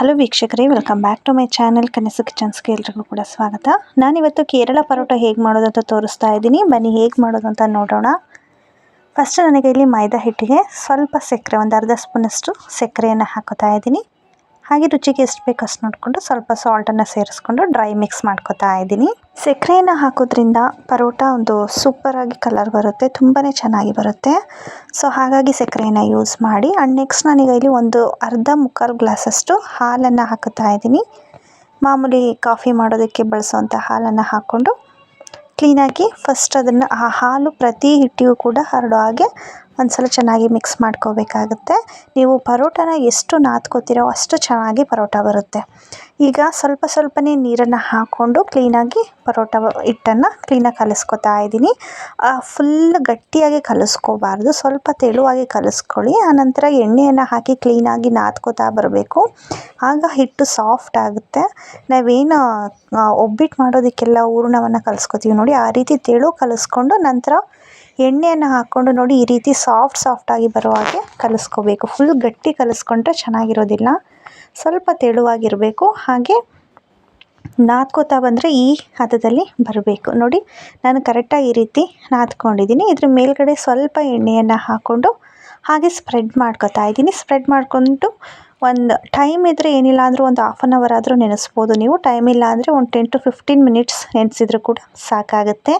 Hello ವೀಕ್ಷಕರೇ welcome back to my channel Kanasu ಕಿಚನ್ಸ್ಗೆ ಎಲ್ರಿಗೂ ಕೂಡ ಸ್ವಾಗತ. ನಾನಿವತ್ತು ಕೇರಳ ಪರೋಟ ಹೇಗೆ ಮಾಡೋದು ಅಂತ ತೋರಿಸ್ತಾ ಇದ್ದೀನಿ. ಬನ್ನಿ ಹೇಗೆ ಮಾಡೋದು ಅಂತ ನೋಡೋಣ. ಫಸ್ಟ್ ನನಗೆ ಇಲ್ಲಿ ಮೈದಾ ಹಿಟ್ಟಿಗೆ ಸ್ವಲ್ಪ ಸಕ್ಕರೆ, ಒಂದು ಅರ್ಧ ಸ್ಪೂನಷ್ಟು ಸಕ್ಕರೆಯನ್ನು ಹಾಕೋತಾ ಇದ್ದೀನಿ. ಹಾಗೆ ರುಚಿಗೆ ಎಷ್ಟು ಬೇಕು ಅಷ್ಟು ನೋಡಿಕೊಂಡು ಸ್ವಲ್ಪ ಸಾಲ್ಟನ್ನು ಸೇರಿಸ್ಕೊಂಡು ಡ್ರೈ ಮಿಕ್ಸ್ ಮಾಡ್ಕೋತಾ ಇದ್ದೀನಿ. ಸಕ್ಕರೆಯನ್ನು ಹಾಕೋದ್ರಿಂದ ಪರೋಟ ಒಂದು ಸೂಪರಾಗಿ ಕಲರ್ ಬರುತ್ತೆ ತುಂಬಾ ಚೆನ್ನಾಗಿ ಬರುತ್ತೆ. ಸೊ ಹಾಗಾಗಿ ಸಕ್ಕರೆಯನ್ನು ಯೂಸ್ ಮಾಡಿ ಆ್ಯಂಡ್ ನೆಕ್ಸ್ಟ್ ನಾನೀಗ ಇಲ್ಲಿ ಒಂದು ಅರ್ಧ ಮುಕ್ಕಾಲು ಗ್ಲಾಸಷ್ಟು ಹಾಲನ್ನು ಹಾಕುತ್ತಾ ಇದ್ದೀನಿ. ಮಾಮೂಲಿ ಕಾಫಿ ಮಾಡೋದಕ್ಕೆ ಬಳಸೋವಂಥ ಹಾಲನ್ನು ಹಾಕ್ಕೊಂಡು ಕ್ಲೀನಾಗಿ ಫಸ್ಟ್ ಅದನ್ನು ಆ ಹಾಲು ಪ್ರತಿ ಹಿಟ್ಟಿಗೂ ಕೂಡ ಹರಡೋ ಹಾಗೆ ಒಂದು ಸಲ ಚೆನ್ನಾಗಿ ಮಿಕ್ಸ್ ಮಾಡ್ಕೋಬೇಕಾಗುತ್ತೆ. ನೀವು ಪರೋಟನ ಎಷ್ಟು ನಾದ್ಕೋತೀರೋ ಅಷ್ಟು ಚೆನ್ನಾಗಿ ಪರೋಟ ಬರುತ್ತೆ. ಈಗ ಸ್ವಲ್ಪ ಸ್ವಲ್ಪನೇ ನೀರನ್ನು ಹಾಕ್ಕೊಂಡು ಕ್ಲೀನಾಗಿ ಪರೋಟ ಹಿಟ್ಟನ್ನು ಕ್ಲೀನಾಗಿ ಕಲಿಸ್ಕೊತಾ ಇದ್ದೀನಿ. ಫುಲ್ ಗಟ್ಟಿಯಾಗಿ ಕಲಿಸ್ಕೋಬಾರ್ದು, ಸ್ವಲ್ಪ ತೆಳುವಾಗಿ ಕಲಿಸ್ಕೊಳ್ಳಿ ಆನಂತರ ಎಣ್ಣೆಯನ್ನು ಹಾಕಿ ಕ್ಲೀನಾಗಿ ನಾದ್ಕೋತಾ ಬರಬೇಕು. ಆಗ ಹಿಟ್ಟು ಸಾಫ್ಟ್ ಆಗುತ್ತೆ. ನಾವೇನು ಒಬ್ಬಿಟ್ಟು ಮಾಡೋದಕ್ಕೆಲ್ಲ ಹೂರ್ಣವನ್ನು ಕಲಿಸ್ಕೊತೀವಿ ನೋಡಿ, ಆ ರೀತಿ ತೆಳು ಕಲಿಸ್ಕೊಂಡು ನಂತರ ಎಣ್ಣೆಯನ್ನು ಹಾಕ್ಕೊಂಡು ನೋಡಿ ಈ ರೀತಿ ಸಾಫ್ಟ್ ಸಾಫ್ಟಾಗಿ ಬರೋ ಹಾಗೆ ಕಲಿಸ್ಕೋಬೇಕು. ಫುಲ್ ಗಟ್ಟಿ ಕಲಿಸ್ಕೊಂಡ್ರೆ ಚೆನ್ನಾಗಿರೋದಿಲ್ಲ. ಸ್ವಲ್ಪ ತೆಳುವಾಗಿರಬೇಕು. ಹಾಗೆ ನಾದ್ಕೋತಾ ಬಂದರೆ ಈ ಹದದಲ್ಲಿ ಬರಬೇಕು. ನೋಡಿ, ನಾನು ಕರೆಕ್ಟಾಗಿ ಈ ರೀತಿ ನಾದ್ಕೊಂಡಿದ್ದೀನಿ. ಇದ್ರ ಮೇಲ್ಗಡೆ ಸ್ವಲ್ಪ ಎಣ್ಣೆಯನ್ನು ಹಾಕ್ಕೊಂಡು ಹಾಗೆ ಸ್ಪ್ರೆಡ್ ಮಾಡ್ಕೋತಾ ಇದ್ದೀನಿ. ಸ್ಪ್ರೆಡ್ ಮಾಡ್ಕೊಂಡು ಒಂದು ಟೈಮ್ ಇದ್ದರೆ ಏನಿಲ್ಲ ಅಂದರೂ ಒಂದು ಹಾಫ್ ಆನ್ ಅವರ್ ಆದರೂ ನೆನೆಸ್ಬೋದು ನೀವು. ಟೈಮ್ ಇಲ್ಲ ಅಂದರೆ ಒಂದು ಟೆನ್ ಟು ಫಿಫ್ಟೀನ್ ಮಿನಿಟ್ಸ್ ನೆನೆಸಿದ್ರು ಕೂಡ ಸಾಕಾಗುತ್ತೆ.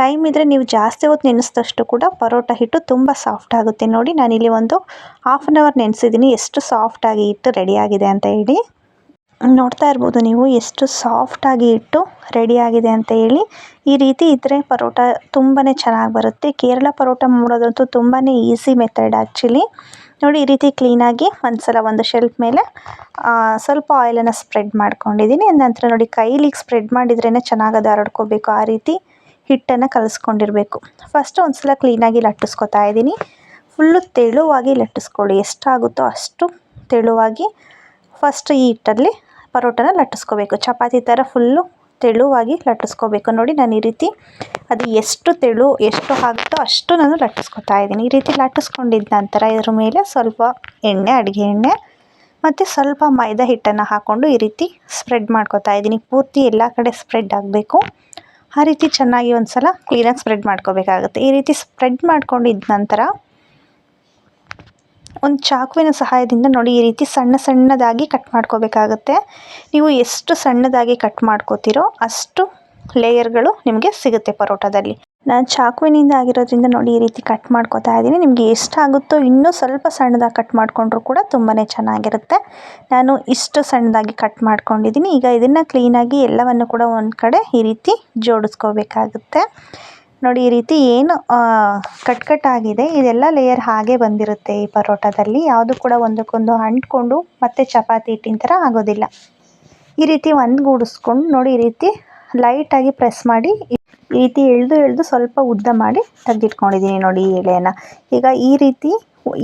ಟೈಮ್ ಇದ್ದರೆ ನೀವು ಜಾಸ್ತಿ ಹೊತ್ತು ನೆನೆಸಿದಷ್ಟು ಕೂಡ ಪರೋಟ ಹಿಟ್ಟು ತುಂಬ ಸಾಫ್ಟ್ ಆಗುತ್ತೆ. ನೋಡಿ, ನಾನಿಲ್ಲಿ ಒಂದು ಹಾಫ್ ಆನ್ ಅವರ್ ನೆನೆಸಿದ್ದೀನಿ. ಎಷ್ಟು ಸಾಫ್ಟಾಗಿ ಹಿಟ್ಟು ರೆಡಿಯಾಗಿದೆ ಅಂತ ಹೇಳಿ. ನೋಡ್ತಾ ಇರ್ಬೋದು ನೀವು ಎಷ್ಟು ಸಾಫ್ಟಾಗಿ ಇಟ್ಟು ರೆಡಿಯಾಗಿದೆ ಅಂತ ಹೇಳಿ. ಈ ರೀತಿ ಇದ್ದರೆ ಪರೋಟ ತುಂಬಾ ಚೆನ್ನಾಗಿ ಬರುತ್ತೆ. ಕೇರಳ ಪರೋಟ ಮಾಡೋದಂತೂ ತುಂಬಾ ಈಸಿ ಮೆಥಡ್ ಆ್ಯಕ್ಚುಲಿ ನೋಡಿ, ಈ ರೀತಿ ಕ್ಲೀನಾಗಿ ಒಂದು ಸಲ ಒಂದು ಶೆಲ್ಫ್ ಮೇಲೆ ಸ್ವಲ್ಪ ಆಯಿಲನ್ನು ಸ್ಪ್ರೆಡ್ ಮಾಡ್ಕೊಂಡಿದ್ದೀನಿ. ನಂತರ ನೋಡಿ, ಕೈಲಿಗೆ ಸ್ಪ್ರೆಡ್ ಮಾಡಿದ್ರೇ ಚೆನ್ನಾಗಿ ಅದು ಹರಡ್ಕೋಬೇಕು ಆ ರೀತಿ. ಹಿಟ್ಟನ್ನು ಕಲಿಸ್ಕೊಂಡಿರಬೇಕು. ಫಸ್ಟ್ ಒಂದು ಸಲ ಕ್ಲೀನಾಗಿ ಲಟ್ಟಿಸ್ಕೊತಾ ಇದ್ದೀನಿ. ಫುಲ್ಲು ತೆಳುವಾಗಿ ಲಟ್ಟಿಸ್ಕೊಳ್ಳಿ. ಎಷ್ಟಾಗುತ್ತೋ ಅಷ್ಟು ತೆಳುವಾಗಿ ಫಸ್ಟ್ ಈ ಹಿಟ್ಟಲ್ಲಿ ಪರೋಟನ ಲಟ್ಟಿಸ್ಕೋಬೇಕು. ಚಪಾತಿ ಥರ ಫುಲ್ಲು ತೆಳುವಾಗಿ ಲಟ್ಟಿಸ್ಕೋಬೇಕು. ನೋಡಿ ನಾನು ಈ ರೀತಿ ಅದು ಎಷ್ಟು ತೆಳು, ಎಷ್ಟು ಆಗುತ್ತೋ ಅಷ್ಟು ನಾನು ಲಟ್ಟಿಸ್ಕೊತಾ ಇದ್ದೀನಿ. ಈ ರೀತಿ ಲಟ್ಟಿಸ್ಕೊಂಡಿದ್ದ ನಂತರ ಇದ್ರ ಮೇಲೆ ಸ್ವಲ್ಪ ಎಣ್ಣೆ, ಅಡುಗೆ ಎಣ್ಣೆ ಮತ್ತು ಸ್ವಲ್ಪ ಮೈದಾ ಹಿಟ್ಟನ್ನು ಹಾಕ್ಕೊಂಡು ಈ ರೀತಿ ಸ್ಪ್ರೆಡ್ ಮಾಡ್ಕೊತಾ ಇದ್ದೀನಿ. ಪೂರ್ತಿ ಎಲ್ಲ ಕಡೆ ಸ್ಪ್ರೆಡ್ ಆಗಬೇಕು. ಆ ರೀತಿ ಚೆನ್ನಾಗಿ ಒಂದು ಸಲ ಕ್ಲೀನಾಗಿ ಸ್ಪ್ರೆಡ್ ಮಾಡ್ಕೋಬೇಕಾಗುತ್ತೆ. ಈ ರೀತಿ ಸ್ಪ್ರೆಡ್ ಮಾಡ್ಕೊಂಡಿದ್ದ ನಂತರ ಒಂದು ಚಾಕುವಿನ ಸಹಾಯದಿಂದ ನೋಡಿ ಈ ರೀತಿ ಸಣ್ಣ ಸಣ್ಣದಾಗಿ ಕಟ್ ಮಾಡ್ಕೋಬೇಕಾಗುತ್ತೆ. ನೀವು ಎಷ್ಟು ಸಣ್ಣದಾಗಿ ಕಟ್ ಮಾಡ್ಕೋತೀರೋ ಅಷ್ಟು ಲೇಯರ್ಗಳು ನಿಮಗೆ ಸಿಗುತ್ತೆ ಪರೋಟದಲ್ಲಿ. ನಾನು ಚಾಕುವಿನಿಂದ ಆಗಿರೋದ್ರಿಂದ ನೋಡಿ ಈ ರೀತಿ ಕಟ್ ಮಾಡ್ಕೋತಾ ಇದ್ದೀನಿ. ನಿಮಗೆ ಎಷ್ಟಾಗುತ್ತೋ ಇನ್ನೂ ಸ್ವಲ್ಪ ಸಣ್ಣದಾಗಿ ಕಟ್ ಮಾಡಿಕೊಂಡ್ರೂ ಕೂಡ ತುಂಬಾ ಚೆನ್ನಾಗಿರುತ್ತೆ. ನಾನು ಇಷ್ಟು ಸಣ್ಣದಾಗಿ ಕಟ್ ಮಾಡ್ಕೊಂಡಿದ್ದೀನಿ. ಈಗ ಇದನ್ನು ಕ್ಲೀನಾಗಿ ಎಲ್ಲವನ್ನು ಕೂಡ ಒಂದು ಕಡೆ ಈ ರೀತಿ ಜೋಡಿಸ್ಕೋಬೇಕಾಗುತ್ತೆ. ನೋಡಿ ಈ ರೀತಿ ಏನು ಕಟ್ ಕಟ್ ಆಗಿದೆ. ಇದೆಲ್ಲ ಲೇಯರ್ ಹಾಗೆ ಬಂದಿರುತ್ತೆ ಈ ಪರೋಟದಲ್ಲಿ. ಯಾವುದು ಕೂಡ ಒಂದಕ್ಕೊಂದು ಅಂಟ್ಕೊಂಡು ಮತ್ತೆ ಚಪಾತಿ ಹಿಟ್ಟಿನ ಥರ ಆಗೋದಿಲ್ಲ. ಈ ರೀತಿ ಒಂದುಗೂಡಿಸ್ಕೊಂಡು ನೋಡಿ ಈ ರೀತಿ ಲೈಟಾಗಿ ಪ್ರೆಸ್ ಮಾಡಿ ಈ ರೀತಿ ಎಳೆದು ಎಳೆದು ಸ್ವಲ್ಪ ಉದ್ದ ಮಾಡಿ ತೆಗೆದಿಟ್ಕೊಂಡಿದ್ದೀನಿ ನೋಡಿ ಈ ಎಳೆಯನ್ನು. ಈಗ ಈ ರೀತಿ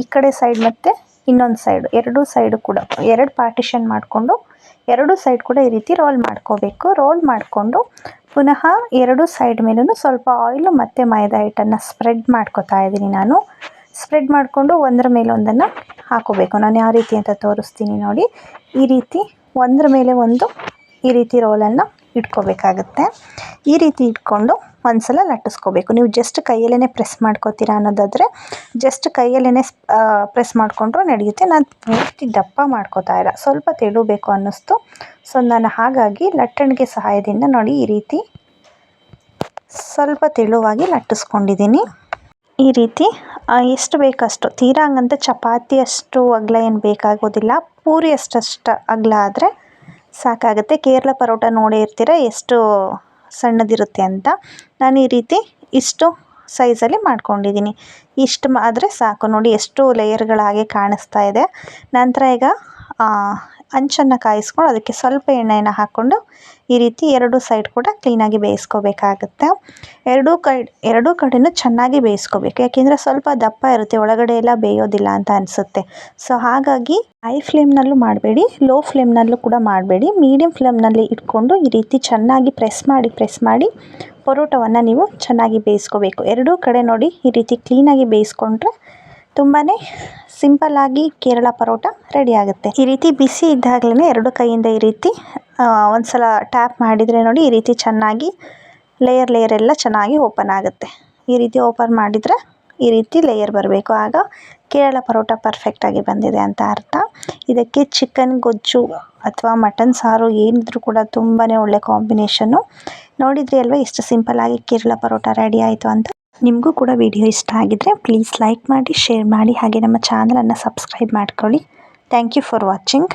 ಈ ಕಡೆ ಸೈಡ್ ಮತ್ತು ಇನ್ನೊಂದು ಸೈಡ್ ಎರಡೂ ಸೈಡು ಕೂಡ ಎರಡು ಪಾರ್ಟಿಷನ್ ಮಾಡಿಕೊಂಡು ಎರಡು ಸೈಡ್ ಕೂಡ ಈ ರೀತಿ ರೋಲ್ ಮಾಡ್ಕೋಬೇಕು. ರೋಲ್ ಮಾಡಿಕೊಂಡು ಪುನಃ ಎರಡು ಸೈಡ್ ಮೇಲೂ ಸ್ವಲ್ಪ ಆಯಿಲು ಮತ್ತು ಮೈದಾ ಹಿಟ್ಟನ್ನು ಸ್ಪ್ರೆಡ್ ಮಾಡ್ಕೋತಾ ಇದ್ದೀನಿ ನಾನು. ಸ್ಪ್ರೆಡ್ ಮಾಡಿಕೊಂಡು ಒಂದರ ಮೇಲೆ ಒಂದನ್ನು ಹಾಕೋಬೇಕು. ನಾನು ಯಾವ ರೀತಿ ಅಂತ ತೋರಿಸ್ತೀನಿ ನೋಡಿ. ಈ ರೀತಿ ಒಂದರ ಮೇಲೆ ಒಂದು ಈ ರೀತಿ ರೋಲನ್ನು ಇಟ್ಕೋಬೇಕಾಗುತ್ತೆ. ಈ ರೀತಿ ಇಟ್ಕೊಂಡು ಒಂದು ಸಲ ಲಟ್ಟಿಸ್ಕೋಬೇಕು. ನೀವು ಜಸ್ಟ್ ಕೈಯಲ್ಲೇ ಪ್ರೆಸ್ ಮಾಡ್ಕೋತೀರಾ ಅನ್ನೋದಾದರೆ ಜಸ್ಟ್ ಕೈಯಲ್ಲೇ ಪ್ರೆಸ್ ಮಾಡಿಕೊಂಡ್ರೂ ನಡೆಯುತ್ತೆ. ನಾನು ಪೂರ್ತಿ ದಪ್ಪ ಮಾಡ್ಕೋತಾ ಇಲ್ಲ. ಸ್ವಲ್ಪ ತೆಳುಬೇಕು ಅನ್ನಿಸ್ತು. ಸೊ ನಾನು ಹಾಗಾಗಿ ಲಟ್ಟಣಿಗೆ ಸಹಾಯದಿಂದ ನೋಡಿ ಈ ರೀತಿ ಸ್ವಲ್ಪ ತೆಳುವಾಗಿ ಲಟ್ಟಿಸ್ಕೊಂಡಿದ್ದೀನಿ. ಈ ರೀತಿ ಎಷ್ಟು ಬೇಕಷ್ಟು ತೀರಾ ಹಂಗಂತ ಚಪಾತಿ ಅಷ್ಟು ಅಗಲ ಏನು ಬೇಕಾಗೋದಿಲ್ಲ. ಪೂರಿ ಅಷ್ಟಷ್ಟು ಅಗಲ ಆದರೆ ಸಾಕಾಗುತ್ತೆ. ಕೇರಳ ಪರೋಟ ನೋಡೇ ಇರ್ತೀರ, ಎಷ್ಟು ಸಣ್ಣದಿರುತ್ತೆ ಅಂತ. ನಾನು ಈ ರೀತಿ ಇಷ್ಟು ಸೈಜಲ್ಲಿ ಮಾಡ್ಕೊಂಡಿದ್ದೀನಿ. ಇಷ್ಟು ಆದರೆ ಸಾಕು. ನೋಡಿ, ಎಷ್ಟು ಲೇಯರ್ಗಳಾಗಿ ಕಾಣಿಸ್ತಾ ಇದೆ. ನಂತರ ಈಗ ಅಂಚನ್ನು ಕಾಯಿಸ್ಕೊಂಡು ಅದಕ್ಕೆ ಸ್ವಲ್ಪ ಎಣ್ಣೆಯನ್ನು ಹಾಕ್ಕೊಂಡು ಈ ರೀತಿ ಎರಡು ಸೈಡ್ ಕೂಡ ಕ್ಲೀನಾಗಿ ಬೇಯಿಸ್ಕೋಬೇಕಾಗುತ್ತೆ. ಎರಡೂ ಕಡೆ, ಎರಡೂ ಕಡೆಯೂ ಚೆನ್ನಾಗಿ ಬೇಯಿಸ್ಕೋಬೇಕು. ಯಾಕೆಂದರೆ ಸ್ವಲ್ಪ ದಪ್ಪ ಇರುತ್ತೆ, ಒಳಗಡೆ ಎಲ್ಲ ಬೇಯೋದಿಲ್ಲ ಅಂತ ಅನಿಸುತ್ತೆ. ಸೊ ಹಾಗಾಗಿ ಹೈ ಫ್ಲೇಮ್ನಲ್ಲೂ ಮಾಡಬೇಡಿ ಲೋ ಫ್ಲೇಮ್ನಲ್ಲೂ ಕೂಡ ಮಾಡಬೇಡಿ. ಮೀಡಿಯಮ್ ಫ್ಲೇಮ್ನಲ್ಲಿ ಇಟ್ಕೊಂಡು ಈ ರೀತಿ ಚೆನ್ನಾಗಿ ಪ್ರೆಸ್ ಮಾಡಿ ಪ್ರೆಸ್ ಮಾಡಿ ಪರೋಟವನ್ನು ನೀವು ಚೆನ್ನಾಗಿ ಬೇಯಿಸ್ಕೋಬೇಕು. ಎರಡೂ ಕಡೆ ನೋಡಿ ಈ ರೀತಿ ಕ್ಲೀನಾಗಿ ಬೇಯಿಸ್ಕೊಂಡ್ರೆ ತುಂಬಾ ಸಿಂಪಲ್ಲಾಗಿ ಕೇರಳ ಪರೋಟ ರೆಡಿ ಆಗುತ್ತೆ. ಈ ರೀತಿ ಬಿಸಿ ಇದ್ದಾಗಲೇ ಎರಡು ಕೈಯಿಂದ ಈ ರೀತಿ ಒಂದು ಸಲ ಟ್ಯಾಪ್ ಮಾಡಿದರೆ ನೋಡಿ ಈ ರೀತಿ ಚೆನ್ನಾಗಿ ಲೇಯರ್ ಲೇಯರ್ ಎಲ್ಲ ಚೆನ್ನಾಗಿ ಓಪನ್ ಆಗುತ್ತೆ. ಈ ರೀತಿ ಓಪನ್ ಮಾಡಿದರೆ ಈ ರೀತಿ ಲೇಯರ್ ಬರಬೇಕು. ಆಗ ಕೇರಳ ಪರೋಟ ಪರ್ಫೆಕ್ಟಾಗಿ ಬಂದಿದೆ ಅಂತ ಅರ್ಥ. ಇದಕ್ಕೆ ಚಿಕನ್ ಗೊಜ್ಜು ಅಥವಾ ಮಟನ್ ಸಾರು ಏನಿದ್ರೂ ಕೂಡ ತುಂಬಾ ಒಳ್ಳೆ ಕಾಂಬಿನೇಷನ್ನು ನೋಡಿದ್ರಿ ಅಲ್ವಾ, ಎಷ್ಟು ಸಿಂಪಲ್ಲಾಗಿ ಕೇರಳ ಪರೋಟ ರೆಡಿ ಆಯಿತು ಅಂತ? ನಿಮಗೂ ಕೂಡ ವಿಡಿಯೋ ಇಷ್ಟ ಆಗಿದ್ರೆ ಪ್ಲೀಸ್ ಲೈಕ್ ಮಾಡಿ ಶೇರ್ ಮಾಡಿ, ಹಾಗೆ ನಮ್ಮ ಚಾನಲನ್ನು ಸಬ್ಸ್ಕ್ರೈಬ್ ಮಾಡ್ಕೊಳ್ಳಿ. Thank you for watching